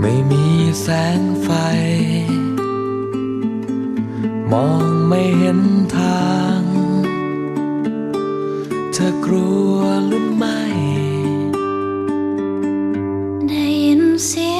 ไม่มีแสงไฟ มองไม่เห็นทาง เธอกลัวหรือไม่ ได้ยินเสียง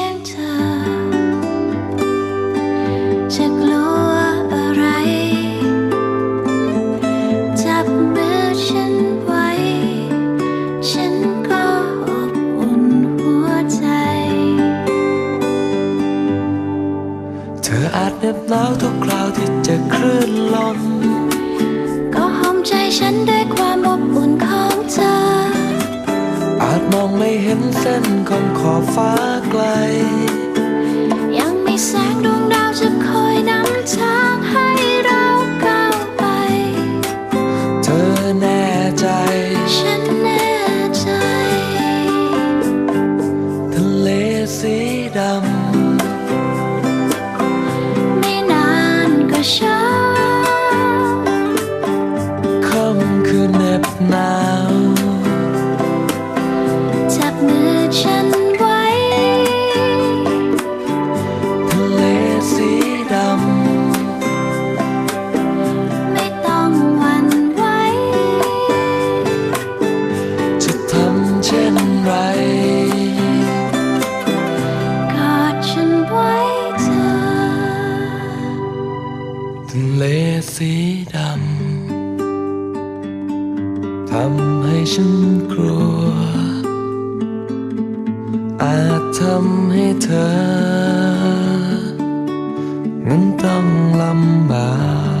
หน็บหนาวทุกคราวที่เจะคลื่นลม ก็หอมใจฉันด้วยความอบอุ่นของเธอ อาจมองไม่เห็นเส้นของขอบฟ้าไกล ยังมีแสงดวงดาว สีดำทำให้ฉันกลัว อาจทำให้เธอ นั้นต้องลำบาก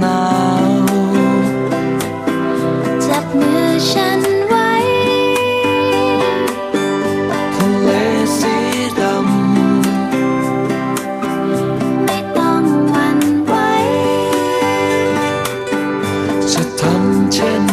หนาว จับมือฉันไว้ ทะเลสีดำ ไม่ต้องหวันไหวจะทำเช่น